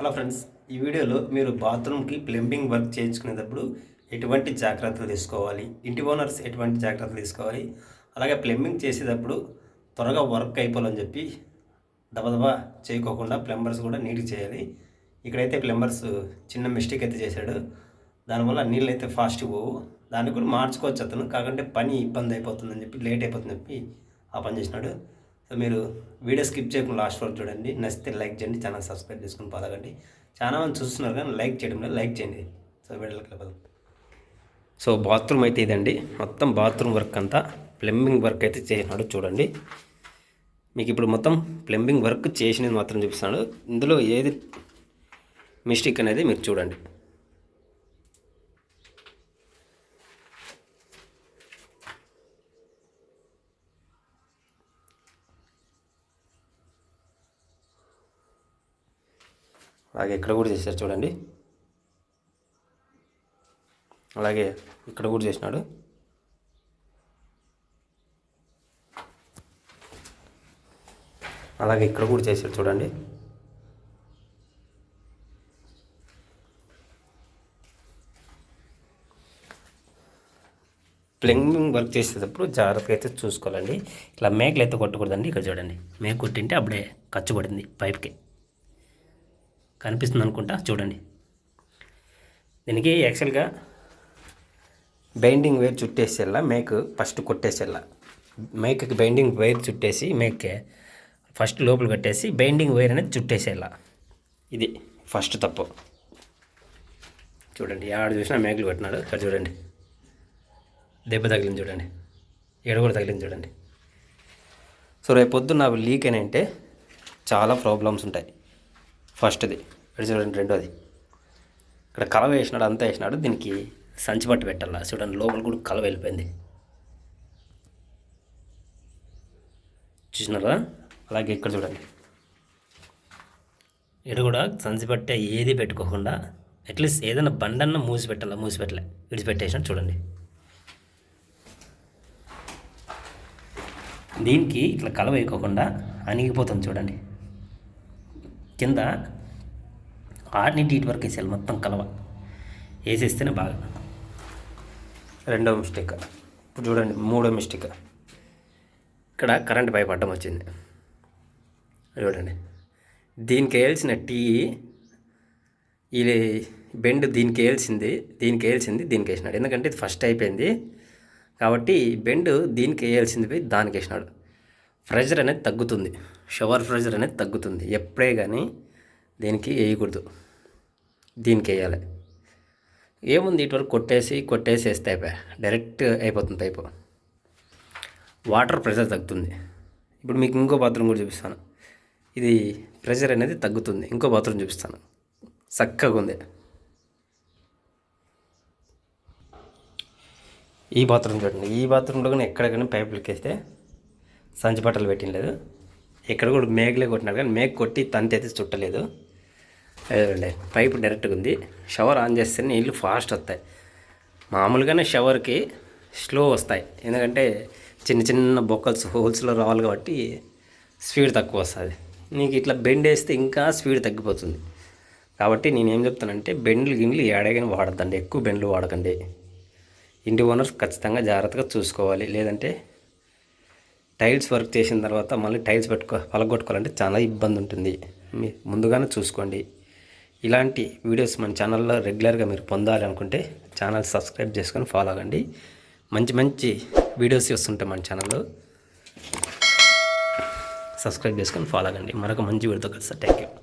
Hello friends ఈ వీడియోలో మీరు బాత్రూమ్కి ప్లంబింగ్ వర్క్ చేయించుకునేటప్పుడు ఎటువంటి జాగ్రత్తలు తీసుకోవాలి? ఇంటి ఓనర్స్ ఎటువంటి జాగ్రత్తలు తీసుకోవాలి? అలాగే ప్లంబింగ్ చేసేటప్పుడు త్వరగా వర్క్ అయిపోవాలని చెప్పి దబదబా చేయకోకుండా ప్లంబర్స్ కూడా నీట్గా చేయాలి. ఇక్కడైతే ప్లంబర్స్ చిన్న మిస్టేక్ అయితే చేశాడు. దానివల్ల నీళ్ళు అయితే ఫాస్ట్ పోవు. దాన్ని కూడా మార్చుకోవచ్చు అతను. కాకుంటే పని ఇబ్బంది అయిపోతుందని చెప్పి లేట్ అయిపోతుందని చెప్పి ఆ పని చేసినాడు. సో మీరు వీడియో స్కిప్ చేయకుండా లాస్ట్ వరకు చూడండి. నచ్చితే లైక్ చేయండి ఛానల్ సబ్స్క్రైబ్ చేసుకుని పదకండి చాలా మంది చూస్తున్నారు కానీ లైక్ చేయడం లేదు లైక్ చేయండి. సో వీడియోకి సో బాత్రూమ్ అయితే ఇదండి. మొత్తం బాత్రూమ్ వర్క్ అంతా ప్లంబింగ్ వర్క్ అయితే చేసినాడు చూడండి. మీకు ఇప్పుడు మొత్తం ప్లంబింగ్ వర్క్ చేసినది మాత్రం చూపిస్తున్నాడు. ఇందులో ఏది మిస్టేక్ అనేది మీరు చూడండి. అలాగే ఇక్కడ కూడా చేశారు చూడండి. అలాగే ఇక్కడ కూడా చేసినాడు. అలాగే ఇక్కడ కూడా చేశాడు చూడండి. ప్లంబింగ్ వర్క్ చేసేటప్పుడు జాగ్రత్తగా అయితే చూసుకోవాలండి. ఇలా మేకలు అయితే కొట్టకూడదండి. ఇక్కడ చూడండి. మేక కొట్టింటే అప్పుడే ఖర్చు పడింది పైప్కి. కనిపిస్తుంది అనుకుంటా చూడండి. దీనికి యాక్చువల్గా బైండింగ్ వైర్ చుట్టేసేలా మేక్ ఫస్ట్ కొట్టేసేలా. మేకకి బైండింగ్ వైర్ చుట్టేసి మేక్ ఫస్ట్ లోపల కట్టేసి బైండింగ్ వైర్ అనేది చుట్టేసేలా. ఇది ఫస్ట్ తప్పు. చూడండి ఆడ చూసినా మేకలు కట్టినాడు ఇక్కడ చూడండి. దెబ్బ తగిలింది చూడండి. ఎడ కూడా తగిలింది చూడండి. సో రేపు పొద్దున్న అవి లీక్ అంటే చాలా ప్రాబ్లమ్స్ ఉంటాయి. ఫస్ట్ది ఇక్కడ చూడండి రెండోది. ఇక్కడ కలవ వేసినాడు అంతా వేసినాడు దీనికి సంచి పట్టు పెట్టాలా? చూడండి లోపల కూడా కలవ వెళ్ళిపోయింది. చూసినారా? అలాగే ఇక్కడ చూడండి. ఇక్కడ కూడా సంచి పట్టే ఏది పెట్టుకోకుండా అట్లీస్ట్ ఏదైనా బండన్న మూసి పెట్టాలా? మూసి పెట్టలే. విడిచిపెట్టేసిన చూడండి. దీనికి ఇట్లా కలవ వేయకోకుండా అణిగిపోతుంది చూడండి. కింద ఆడిని ఇటు వరకు వేసేయాలి మొత్తం కలవ. వేసేస్తేనే బాగా. రెండవ మిస్టేక్. ఇప్పుడు చూడండి మూడో మిస్టేక్. ఇక్కడ కరెంట్ పైప్ అడ్డం వచ్చింది. చూడండి. దీనికి వేయాల్సిన టీ ఈ బెండ్ దీనికి వేయాల్సింది దీనికి వేయాల్సింది దీనికి వేసినాడు. ఎందుకంటే ఇది ఫస్ట్ అయిపోయింది. కాబట్టి బెండ్ దీనికి వేయాల్సింది పోయి దానికి వేసినాడు. ప్రెషర్ అనేది తగ్గుతుంది. షవర్ ప్రెషర్ అనేది తగ్గుతుంది. ఎప్పుడే కానీ దీనికి వేయకూడదు. దీనికి వేయాలి. ఏముంది ఇటువరకు కొట్టేసి కొట్టేసి వేస్తే అయిపోయా? డైరెక్ట్ అయిపోతుంది పైపు. వాటర్ ప్రెషర్ తగ్గుతుంది. ఇప్పుడు మీకు ఇంకో బాత్రూమ్ కూడా చూపిస్తాను. ఇది ప్రెషర్ అనేది తగ్గుతుంది. ఇంకో బాత్రూమ్ చూపిస్తాను. చక్కగా ఉంది. ఈ బాత్రూమ్ చూడండి. ఈ బాత్రూంలో కానీ ఎక్కడికైనా పైపులకి వేస్తే సంచి బట్టలు పెట్టినలేదు ఇక్కడ కూడా మేఘలే కొట్టినారు కానీ మేక కొట్టి తంతి అయితే చుట్టలేదు. అదేండి పైప్ డైరెక్ట్గా ఉంది. షవర్ ఆన్ చేస్తే నీళ్ళు ఫాస్ట్ వస్తాయి. మామూలుగానే షవర్కి స్లో వస్తాయి. ఎందుకంటే చిన్న చిన్న బొక్కల్స్ హోల్స్లో రావాలి కాబట్టి స్పీడ్ తక్కువ వస్తుంది. నీకు ఇట్లా బెండ్ వేస్తే ఇంకా స్పీడ్ తగ్గిపోతుంది. కాబట్టి నేను ఏం చెప్తానంటే బెండ్లు గిండ్లు ఏడాగని వాడద్దండి. ఎక్కువ బెండ్లు వాడకండి. ఇంటి ఓనర్స్ ఖచ్చితంగా జాగ్రత్తగా చూసుకోవాలి. లేదంటే టైల్స్ వర్క్ చేసిన తర్వాత మళ్ళీ టైల్స్ పెట్టుకో పలగొట్టుకోవాలంటే చాలా ఇబ్బంది ఉంటుంది మీ ముందుగానే చూసుకోండి. ఇలాంటి వీడియోస్ మన ఛానల్లో రెగ్యులర్గా మీరు పొందాలి అనుకుంటే ఛానల్ సబ్స్క్రైబ్ చేసుకొని ఫాలో అవ్వండి. మంచి మంచి వీడియోస్ వస్తుంటాయి మన ఛానల్లో. సబ్స్క్రైబ్ చేసుకొని ఫాలో అవ్వండి. మరొక మంచి వీడియోతో కలిసి థ్యాంక్ యూ